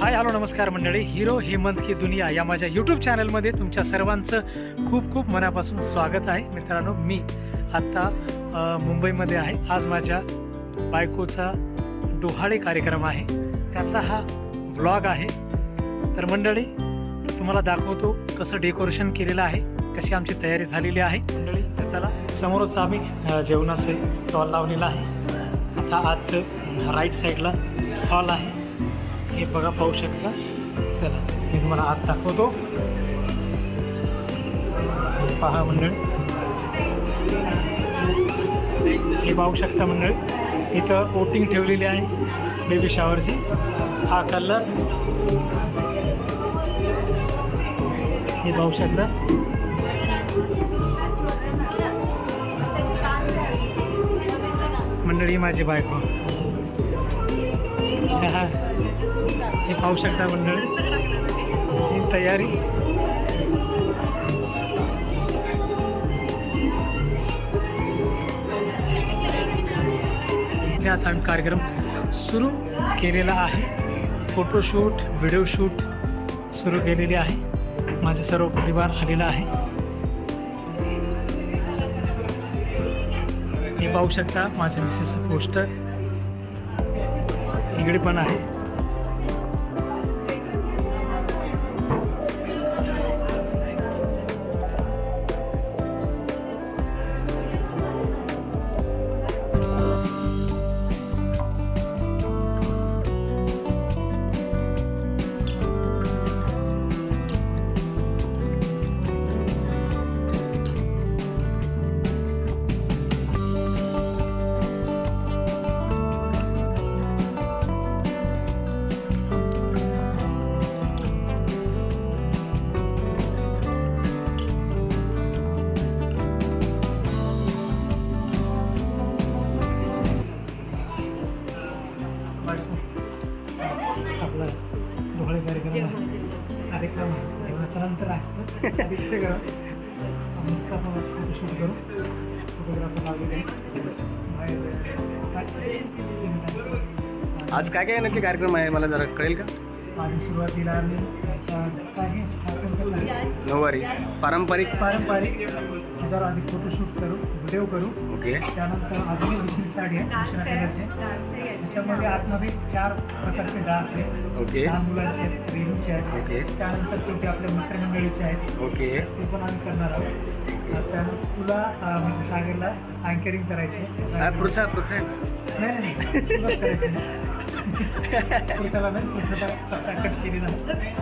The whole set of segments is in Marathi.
हाय हॅलो नमस्कार मंडळी. हिरो हेमंत की दुनिया या माझ्या यूट्यूब चॅनलमध्ये तुमच्या सर्वांचं खूप खूप मनापासून स्वागत आहे. मित्रांनो मी आत्ता मुंबईमध्ये आहे. आज माझ्या बायकोचा डोहाळे कार्यक्रम आहे. त्याचा हा व्लॉग आहे. तर मंडळी तुम्हाला दाखवतो कसं डेकोरेशन केलेलं आहे. कशी आमची तयारी झालेली आहे. मंडळी चला समोरच आम्ही जेवणाचे स्टॉल लावलेला आहे. आता आत राईट साईडला हॉल आहे. हे बघा पाहू शकता. चला मी तुम्हाला आत दाखवतो. पहा मंडळ. हे पाहू शकता मंडळ इथं वोटिंग ठेवलेली आहे बेबी शावरची हा कलर हे पाहू शकता. मंडळी माझी बायको. हा. हे पाहू शकता मंडळी. ही तयारी. आता आम्ही कार्यक्रम सुरू केलेला आहे. फोटोशूट व्हिडिओ शूट सुरू केलेली आहे. माझे सर्व परिवार आलेला आहे. हे पाहू शकता माझ्या मिसेसचं पोस्टर इकडे पण आहे. काय? काय नक्की कार्यक्रम आहे? मला जरा कळेल का? आधी सुरुवातीला आम्ही काय? नऊवारी. पारंपरिक? पारंपरिक त्याच्यावर आधी फोटोशूट करू व्हिडिओ करू. ओके. त्यानंतर अजून एक दुसरी साडी आहे दुसऱ्या कलरची. त्याच्यामध्ये आतमध्ये चार प्रकारचे डान्स आहेत. ओके. लहान मुलांचे आहेत रेणूचे आहेत. ओके. त्यानंतर शेवटी आपल्या मित्रमंडळीचे आहेत. ओके. ते पण आम्ही करणार आहोत. अं, त्यानंतर तुला म्हणजे सागरला अँकरिंग करायची आहे. पृथा पृथा. आहे ना? नाही नाही. तुलाच करायची नाही पृथ्याला कट केलेला आहे.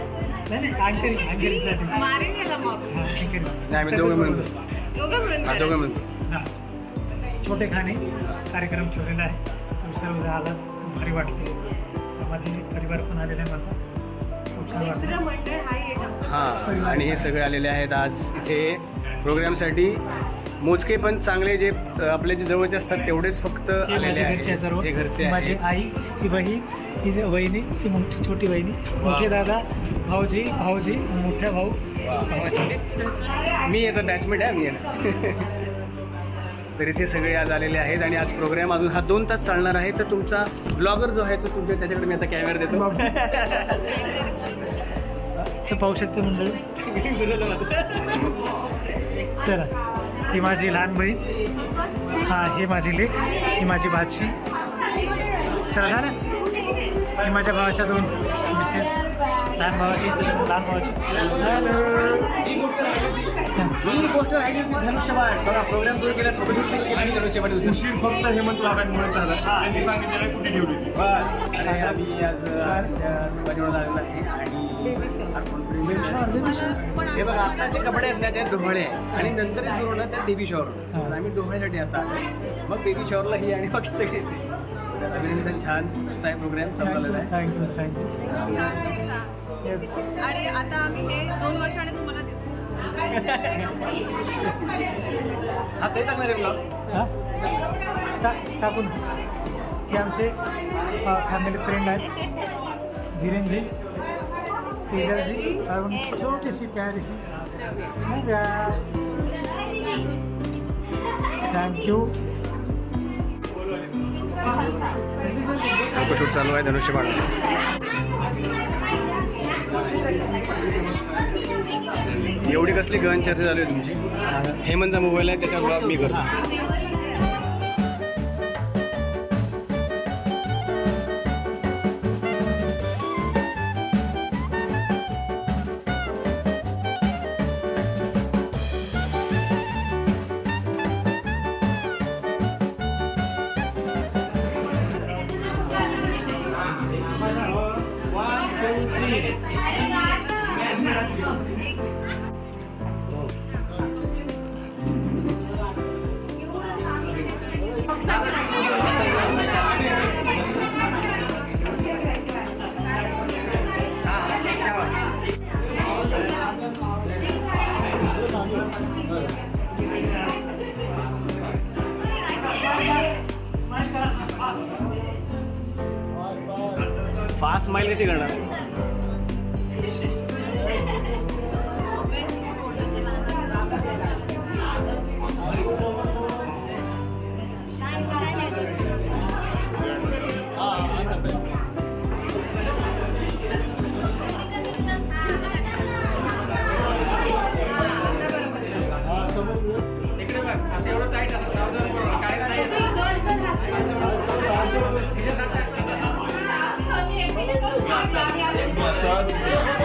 नाही नाही अँकरिंग अँकरिंगसाठी मारेल याला मग. हां अँकरिंग नाही आम्ही दोघं मिळून करतो. दोघं मिळून हा करा. दोघं मिळून हां. छोटे खाणे. कार्यक्रम ठेवलेला आहे. तुम्ही सर्व आला भारी वाटते माझे परिवार पण आलेला आहे माझा. खूप छान वाटतं हा. हां आणि हे सगळे आलेले आहेत आज इथे. प्रोग्रामसाठी मोजके पण चांगले जे आपले जे जवळचे असतात तेवढेच फक्त हे माझे घरचे आहे सर्व. हे घरचे माझी आहे आई ही बहीण ही वहिनी ती मोठी छोटी वहिनी मोठे दादा भाऊजी भाऊजी मोठ्या भाऊ भावाचे. मी याचा बॅचमेट आहे मी. तर इथे सगळे आज आलेले आहेत आणि आज प्रोग्राम अजून हा दोन तास चालणार आहे. तर तुमचा ब्लॉगर जो आहे तो तुमच्या त्याच्याकडे मी आता कॅमेरा देतो. पाहू शकते मंडळी. चला ही माझी लहान बहीण हा ही माझी लेक ही माझी भाची चला ना ही माझ्या भावाच्या दोन मिसेस लहान भावाची तुझ्या लहान भावाची आणि. उशीर फक्त हेमंत झाला सांगितलेलं कुठे ठेवली ती. बस. आणि आम्ही आज बजावून आलेलो आहे आणि हे बघा आताचे कपडे आहेत ना ते डोहाळे आणि नंतर सुरू होणार त्या बेबी शॉवर तर आम्ही डोहाळ्यासाठी आता. मग बेबी शॉवरला ही आणि बाकी सगळे अभिनंदन छान मस्त आहे प्रोग्राम संपलेला आहे. Thank you thank you. येस आणि आता आम्ही हे दोन वर्षाने तुम्हाला दिसू हा ते टाकणार आहे ब्लॉग हां? टा टाकून. हे आमचे फॅमिली फ्रेंड आहेत. धीरेनजी. तेजलजी अरुण छोटीशी प्यारीशी थँक्यू फोटोशूट चालू आहे धनुष्यबाण एवढी कसली गहन चर्चा चालू आहे तुमची? हेमंतचा मोबाईल आहे त्याच्यावर ब्लॉग मी करतो. फास्ट माईल कशी करणार? चुकून Yeah.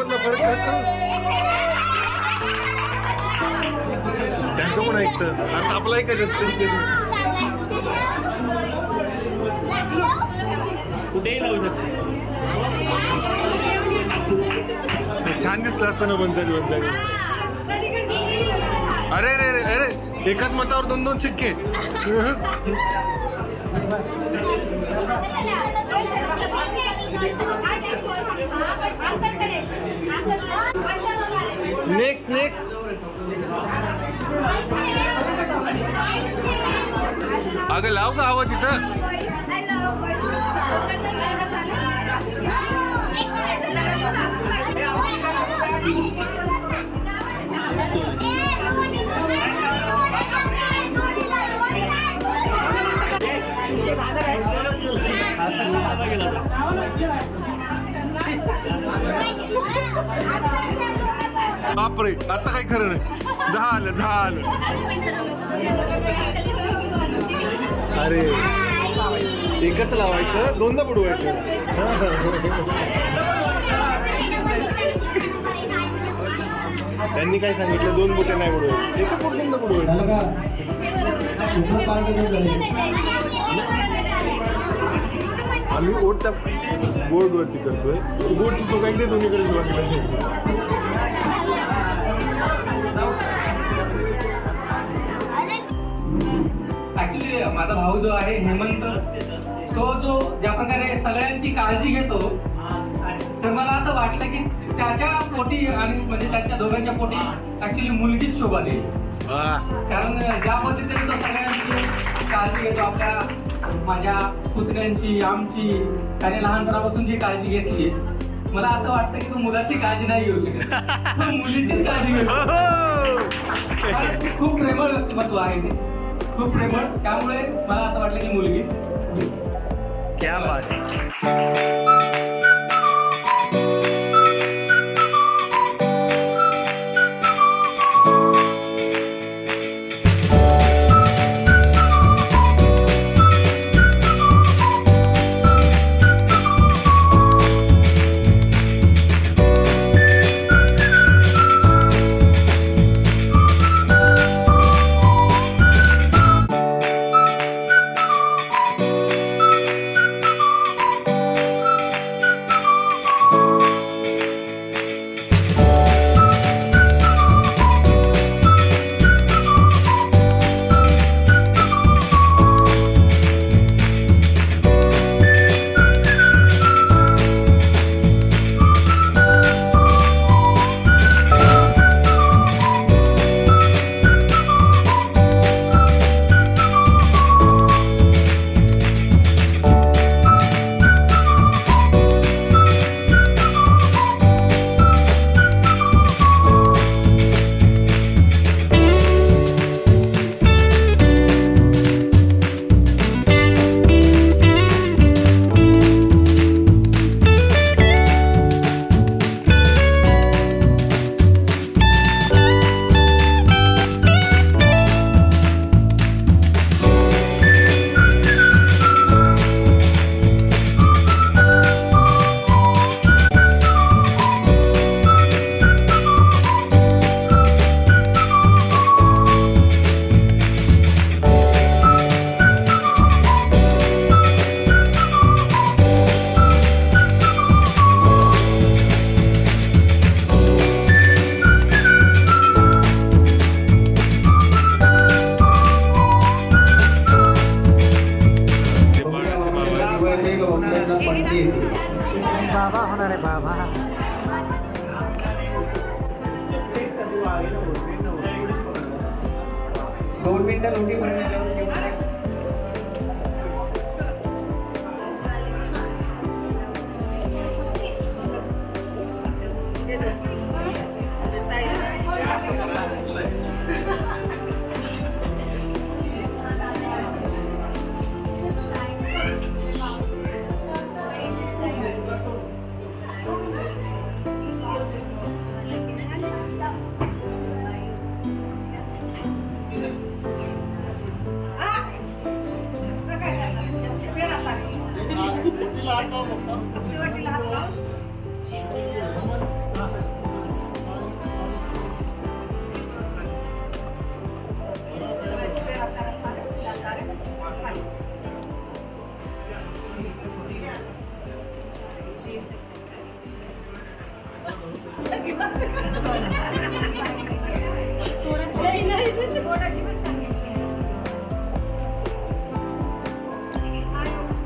मधला फरक त्यांचं पण ऐकतं. आता आपलं ऐकायचं. कुठेही लावू शकतो छान दिसलं असतं ना बनसाडी बनसाडी अरे अरे अरे अरे एकाच मतावर दोन दोन शिक्के. नेक्स्ट नेक्स्ट अगं लाव का हवं तिथं बापरे आता काही खरं नाही. झालं झालं. अरे. एकच लावायचं दोनदा बुडवायचं. त्यांनी काय सांगितलं? दोन बोटे नाही बुडवायचे. एका बोट दोनदा बुडवायचं आम्ही ओट त्या बोर्डवरती करतोय. बोट तो काही ते दोन्हीकडे वाटलं ऍक्च्युली माझा भाऊ जो आहे हेमंत तो जो ज्या प्रकारे सगळ्यांची काळजी घेतो तर मला असं वाटलं की त्याच्या पोटी आणि म्हणजे त्याच्या दोघांच्या पोटी ऍक्च्युली मुलगीच शोभा देईल. कारण ज्या पद्धतीने तो सगळ्यांची काळजी घेतो आपल्या माझ्या पुतण्यांची आमची त्याने लहानपणापासून जी काळजी घेतली मला असं वाटतं की तो मुलाची काळजी नाही घेऊ शकत. तो मुलीचीच काळजी घेऊ खूप प्रेमळ व्यक्तिमत्व आहे ते. खूप प्रेमळ. त्यामुळे मला असं वाटलं की मुलगीच. क्या बात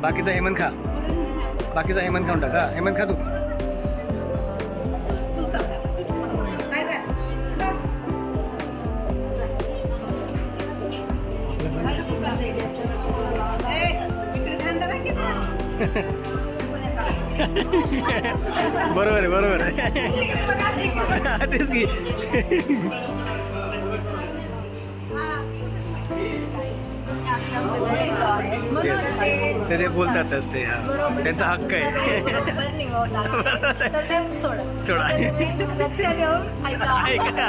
बाकीचा हेमंत खा. बाकीचा हेमंत खाऊन टाका हेमंत खा तू. बरोबर आहे बरोबर आहे. तेच की. Yes. ते ते बोलतातच ते हा. त्यांचा हक्क आहे. सोडा. ऐका.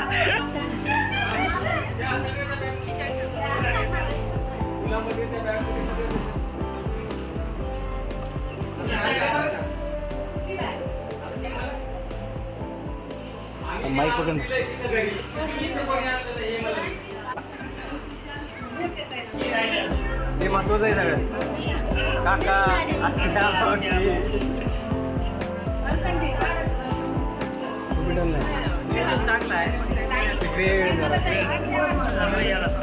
माईक पकडून ते महत्वाचं आहे सगळं. काका आत्या,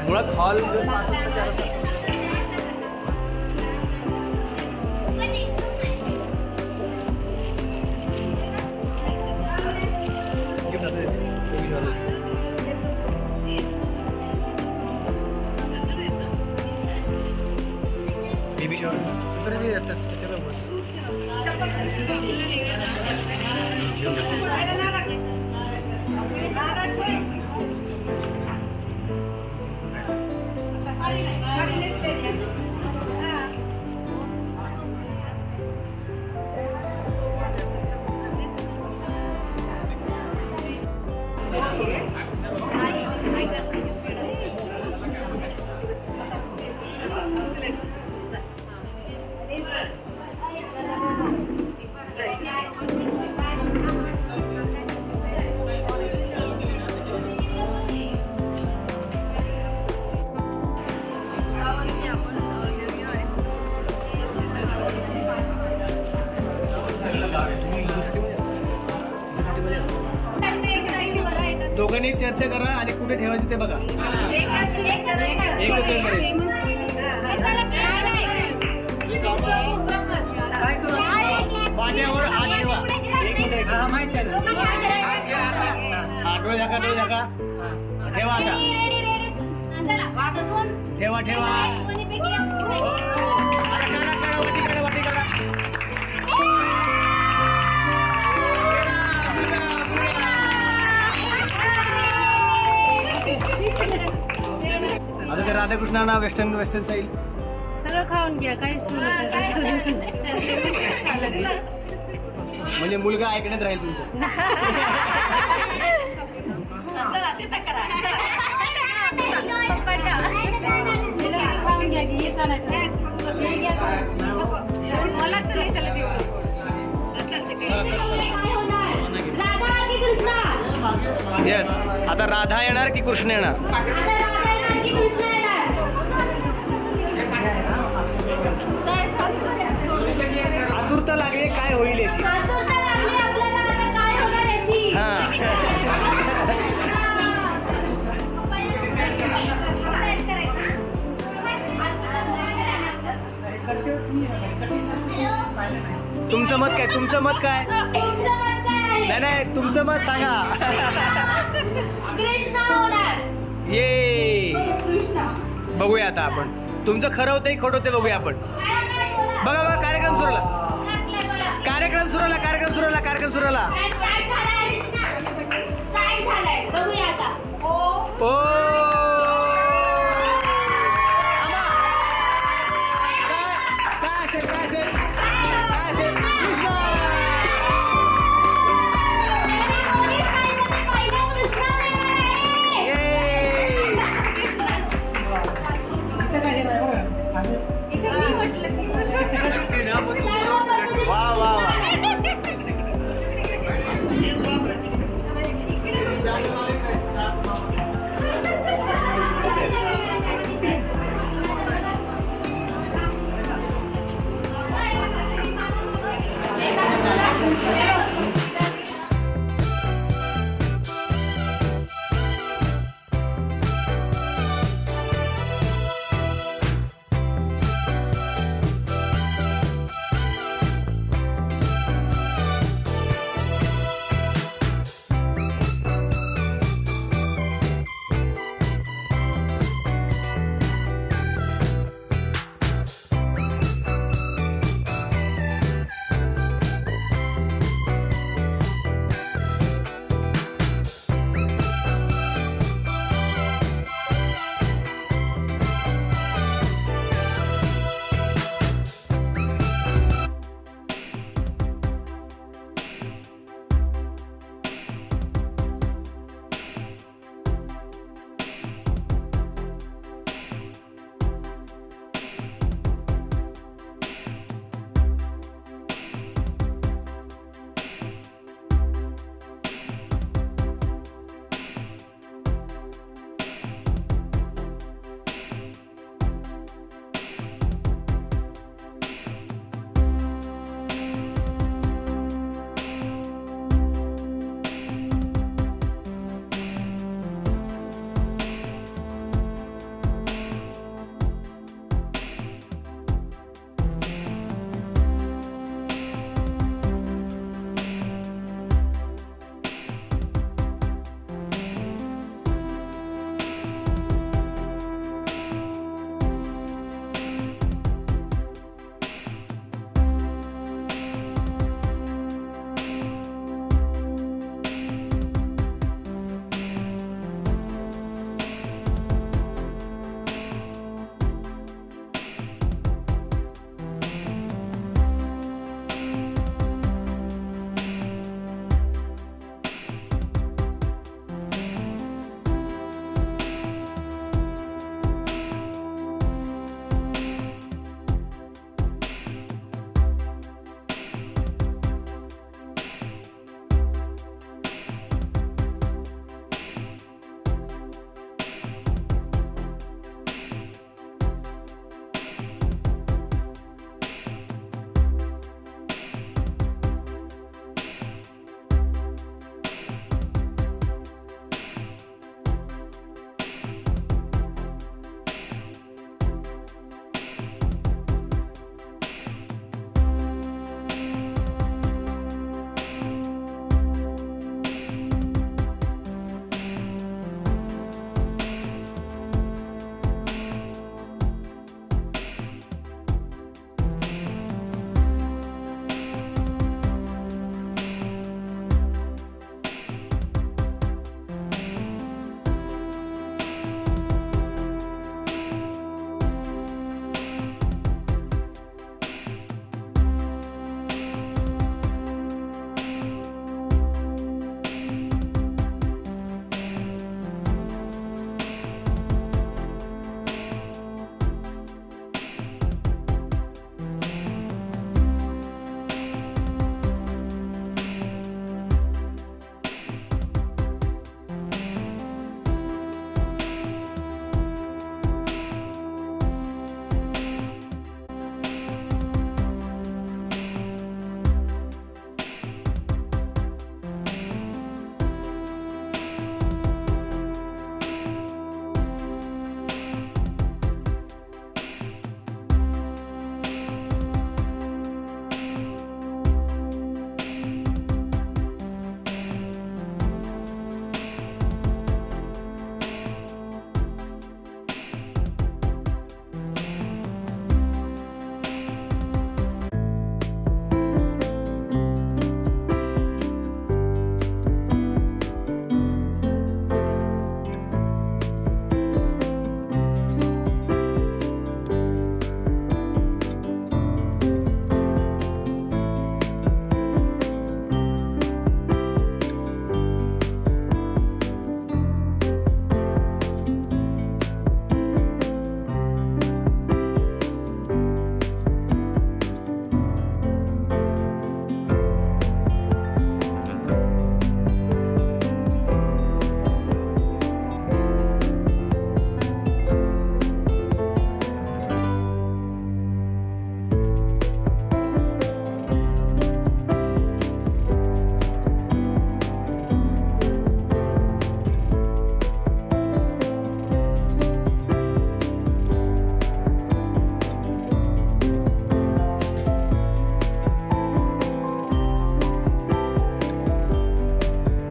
मुळात हॉल चर्चा करा आणि कुठे ठेवायचे ते बघा. पाण्यावर हात ठेवा हा माहिती आहे ना. हा डोळे झाका डोळे झाका. ठेवा आता. ठेवा ठेवा. राधाकृष्णाना वेस्टर्न वेस्टर्न स्टाईल सगळं खाऊन घ्या काहीच म्हणजे मुलगा ऐकण्यात राहील तुमचं. येस आता राधा येणार की कृष्ण येणार? लागली काय होईल याची? हा. तुमचं मत काय? तुमचं मत काय? नाही नाही तुमचं मत सांगा. ये. बघूया आता आपण. तुमचं खरं होतं खोटं होतं बघूया आपण. बघा बघा कार्यक्रम सुरू झाला. सांगलंय बोला. कार्यक्रम सुरू कार्यक्रम सुरू कार्यक्रम सुरू